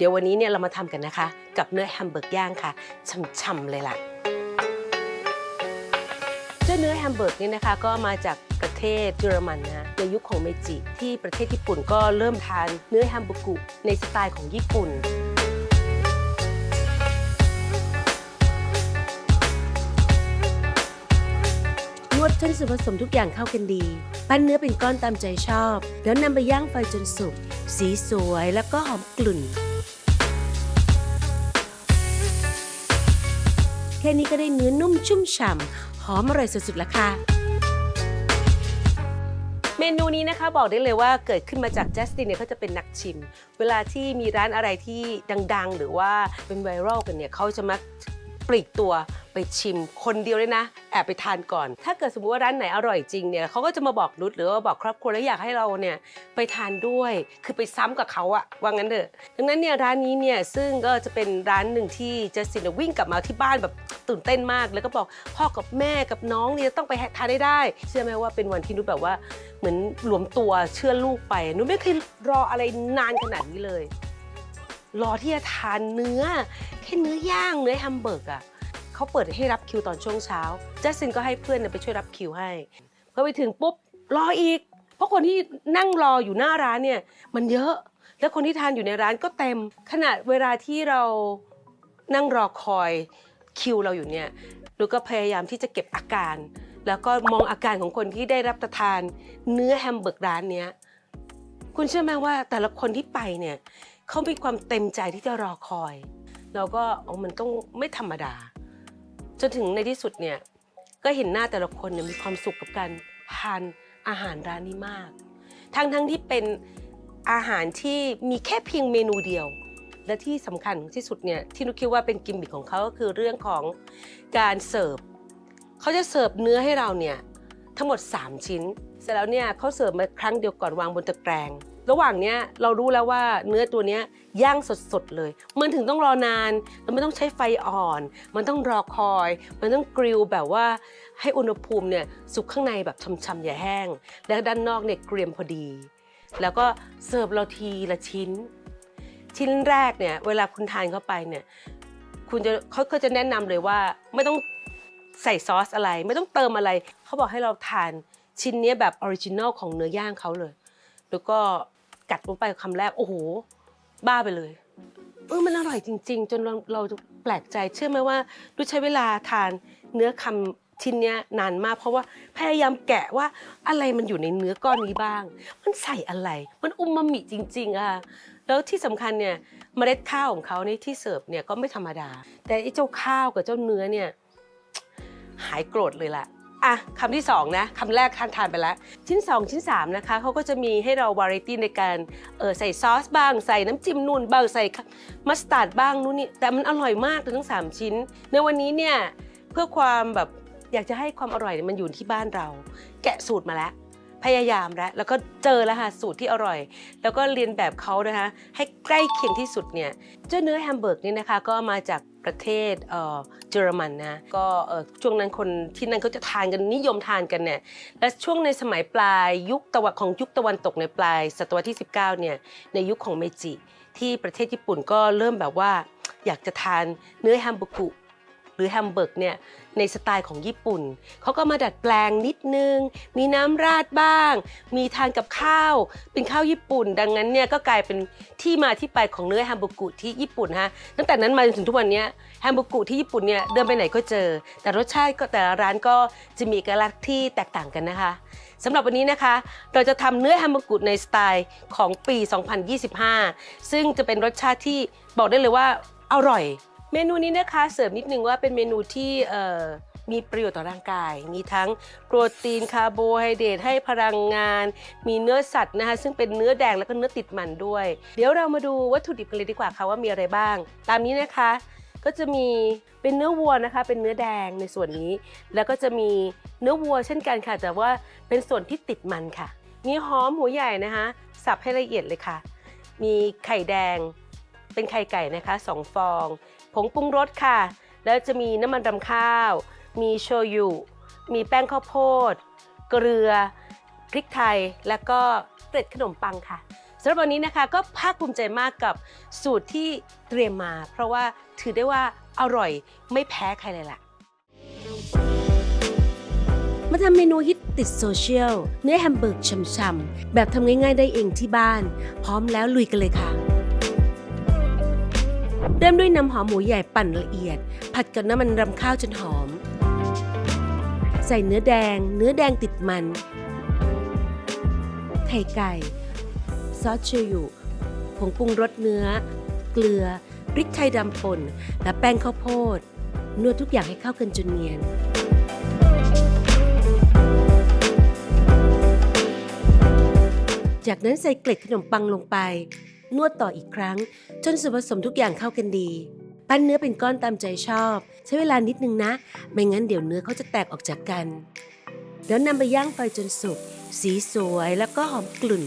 เดี๋ยววันนี้เนี่ยเรามาทำกันนะคะ กับเนื้อแฮมเบอร์กย่างค่ะช่ำๆเลยล่ะเจ้าเนื้อแฮมเบอร์กนี่นะคะก็มาจากประเทศเยอรมันนะในยุคของเมจิ ที่ประเทศญี่ปุ่นก็เริ่มทานเนื้อแฮมเบอร์กุในสไตล์ของญี่ปุ่น จนส่วนผสมทุกอย่างเข้ากันดี ปั้นเนื้อเป็นก้อนตามใจชอบ แล้วนำไปย่างไฟจนสุก สีสวยแล้วก็หอมกลุ่น แค่นี้ก็ได้เนื้อนุ่มชุ่มฉ่ำหอมอร่อยสุดๆแล้วค่ะเมนูนี้นะคะบอกได้เลยว่าเกิดขึ้นมาจากแจสตินเนี่ยเขาจะเป็นนักชิม เวลาที่มีร้านอะไรที่ดัง ๆ หรือว่าเป็นไวรัลกันเนี่ยเขาจะมัก ปลีกตัวไปชิมคนเดียวเลยนะ แอบไปทานก่อน ถ้าเกิดสมมติว่าร้านไหนอร่อยจริงเนี่ยเขาก็จะมาบอกนุชหรือว่าบอกครอบครัวแล้วอยากให้เราเนี่ยไปทานด้วย คือไปซ้ำกับเขาอะว่างั้นเถอะดังนั้นเนี่ยร้านนี้เนี่ยซึ่งก็จะเป็นร้านหนึ่งที่จัสตินวิ่งกลับมาที่บ้านแบบตื่นเต้นมาก แล้วก็บอกพ่อกับแม่กับน้องเนี่ยต้องไปทานได้ได้ เชื่อไหมว่าเป็นวันที่นุชแบบว่าเหมือนรวมตัวเชื่อลูกไปหนูไม่เคยรออะไรนานขนาดนี้เลย รอที่จะทานเนื้อแค่เนื้อย่างเนื้อแฮมเบอร์กอะเขาเปิดให้รับคิวตอนช่วงเช้าจัสซินก็ให้เพื่อนไปช่วยรับคิวให้พอไปถึงปุ๊บรออีก เพราะคนที่นั่งรออยู่หน้าร้านเนี่ยมันเยอะ แล้วคนที่ทานอยู่ในร้านก็เต็มขนาดเวลาที่เรานั่งรอคอยคิวเราอยู่เนี่ยเราก็พยายามที่จะเก็บอาการ แล้วก็มองอาการของคนที่ได้รับประทานเนื้อแฮมเบอร์กร้านเนี้ยคุณเชื่อไหมว่าแต่ละคนที่ไปเนี่ย เขามีความเต็มใจที่จะรอคอยแล้วก็เอามันต้องไม่ธรรมดา จนถึงในที่สุดเนี่ย ก็เห็นหน้าแต่ละคนเนี่ยมีความสุขกับการทานอาหารร้านนี้มาก ทั้งทั้งที่เป็นอาหารที่มีแค่เพียงเมนูเดียว และที่สำคัญที่สุดเนี่ยที่นุกคิดว่าเป็นกิมมิคของเขาก็คือเรื่องของการเสิร์ฟเขาจะเสิร์ฟเนื้อให้เราเนี่ยทั้งหมด 3 ชิ้น เสร็จแล้วเนี่ยเขาเสิร์ฟมาครั้งเดียวก่อนวางบนตะแกรง ระหว่างเนี้ยเรารู้แล้วว่าเนื้อตัวเนี้ยย่างสดๆเลย มันถึงต้องรอนานแล้วมันต้องใช้ไฟอ่อน มันต้องรอคอย มันต้องกริลแบบว่าให้อุณหภูมิเนี่ยสุกข้างในแบบช่ำๆอย่าแห้ง แล้วด้านนอกเนี่ยเกรียมพอดี แล้วก็เสิร์ฟเราทีละชิ้น ชิ้นแรกเนี่ยเวลาคุณทานเข้าไปเนี่ยคุณจะเขาก็จะแนะนำเลยว่าไม่ต้องใส่ซอสอะไร ไม่ต้องเติมอะไร เขาบอกให้เราทานชิ้นเนี้ยแบบออริจินอลของเนื้อย่างเขาเลย แล้วก็ กัดลงไปคำแรกโอ้โห บ้าไปเลยเออมันอร่อยจริง ๆ จนเราเราแปลกใจเชื่อไหมว่าดูใช้เวลาทานเนื้อคำชิ้นเนี้ยนานมาก เพราะว่าพยายามแกะว่าอะไรมันอยู่ในเนื้อก้อนนี้บ้าง มันใส่อะไร มันอุมามิจริง ๆอะแล้วที่สำคัญเนี่ยเมล็ดข้าวของเขานี่ที่เสิร์ฟเนี่ยก็ไม่ธรรมดา แต่ไอ้เจ้าข้าวกับเจ้าเนื้อเนี่ยหายโกรธเลยล่ะ อะคำที่สองนะคำแรกทานทานไปแล้ว ชิ้น 2 ชิ้น 3 นะคะเขาก็จะมีให้เราวาไรตี้ในการเออใส่ซอสบ้าง ใส่น้ำจิ้มนู่นบ้างใส่มัสตาร์ดบ้างนู่นนี่แต่มันอร่อยมากเลยทั้ง 3 ชิ้น ในวันนี้เนี่ยเพื่อความแบบอยากจะให้ความอร่อยเนี่ยมันอยู่ที่บ้านเรา แกะสูตรมาแล้ว พยายามแล้วแล้วก็เจอแล้วค่ะสูตรที่อร่อย แล้วก็เรียนแบบเขานะคะให้ใกล้เคียงที่สุดเนี่ยเจ้าเนื้อแฮมเบอร์กนี่นะคะก็มาจากประเทศเยอรมันนะก็ช่วงนั้นคนที่นั่นเขาจะทานกันนิยมทานกันเนี่ยและช่วงในสมัยปลายยุคตะวันของยุคตะวันตกในปลายศตวรรษที่ 19เนี่ยในยุคของเมจิ ที่ประเทศญี่ปุ่นก็เริ่มแบบว่าอยากจะทานเนื้อแฮมเบอร์กุ หรือแฮมเบอร์กเนี่ยในสไตล์ของญี่ปุ่น เขาก็มาดัดแปลงนิดนึง มีน้ำราดบ้าง มีทานกับข้าว เป็นข้าวญี่ปุ่น ดังนั้นเนี่ยก็กลายเป็นที่มาที่ไปของเนื้อแฮมเบอร์กุที่ญี่ปุ่นฮะตั้งแต่นั้นมาจนถึงทุกวันนี้แฮมเบอร์กุที่ญี่ปุ่นเนี่ยเดินไปไหนก็เจอ แต่รสชาติก็แต่ละร้านก็จะมีเอกลักษณ์ที่แตกต่างกันนะคะสำหรับวันนี้นะคะ เราจะทำเนื้อแฮมเบอร์กุในสไตล์ของปี 2025 ซึ่งจะเป็นรสชาติที่บอกได้เลยว่าอร่อย เมนูนี้นะคะเสริมนิดนึงว่าเป็นเมนูที่มีประโยชน์ต่อร่างกาย มีทั้งโปรตีนคาร์โบไฮเดรตให้พลังงาน มีเนื้อสัตว์นะคะ ซึ่งเป็นเนื้อแดงแล้วก็เนื้อติดมันด้วย เดี๋ยวเรามาดูวัตถุดิบกันเลยดีกว่าค่ะว่ามีอะไรบ้าง ตามนี้นะคะ ก็จะมีเป็นเนื้อวัวนะคะ เป็นเนื้อแดงในส่วนนี้ แล้วก็จะมีเนื้อวัวเช่นกันค่ะ แต่ว่าเป็นส่วนที่ติดมันค่ะ มีหอมหัวใหญ่นะคะ สับให้ละเอียดเลยค่ะ มีไข่แดง เป็นไข่ไก่นะคะสองฟอง ผงปรุงรสค่ะ แล้วจะมีน้ำมันรำข้าว มีโชยุ มีแป้งข้าวโพด เกลือ พริกไทย แล้วก็เกล็ดขนมปังค่ะสำหรับวันนี้นะคะก็ภาคภูมิใจมากกับสูตรที่เตรียมมา เพราะว่าถือได้ว่าอร่อยไม่แพ้ใครเลยล่ะ มาทำเมนูฮิตติดโซเชียลเนื้อแฮมเบอร์กช่ำๆแบบทำง่ายๆได้เองที่บ้าน พร้อมแล้วลุยกันเลยค่ะ เริ่มด้วยนำหอมหมูใหญ่ปั่นละเอียด ผัดกับน้ำมันรำข้าวจนหอม ใส่เนื้อแดง เนื้อแดงติดมัน ไข่ไก่ ซอสโชยุ ผงปรุงรสเนื้อ เกลือพริกไทยดำป่น และแป้งข้าวโพด นวดทุกอย่างให้เข้ากันจนเนียนจากนั้นใส่เกล็ดขนมปังลงไป นวดต่ออีกครั้ง จนส่วนผสมทุกอย่างเข้ากันดี ปั้นเนื้อเป็นก้อนตามใจชอบ ใช้เวลานิดนึงนะ ไม่งั้นเดี๋ยวเนื้อเขาจะแตกออกจากกัน แล้วนำไปย่างไฟจนสุก สีสวยแล้วก็หอมกลุ่น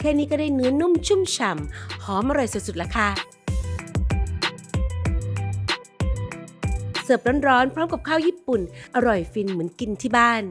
แค่นี้ก็ได้เนื้อนุ่มชุ่มฉ่ำหอมอร่อยสุดๆแล้วค่ะ เสิร์ฟร้อนๆ พร้อมกับข้าวญี่ปุ่น อร่อยฟินเหมือนกินที่บ้าน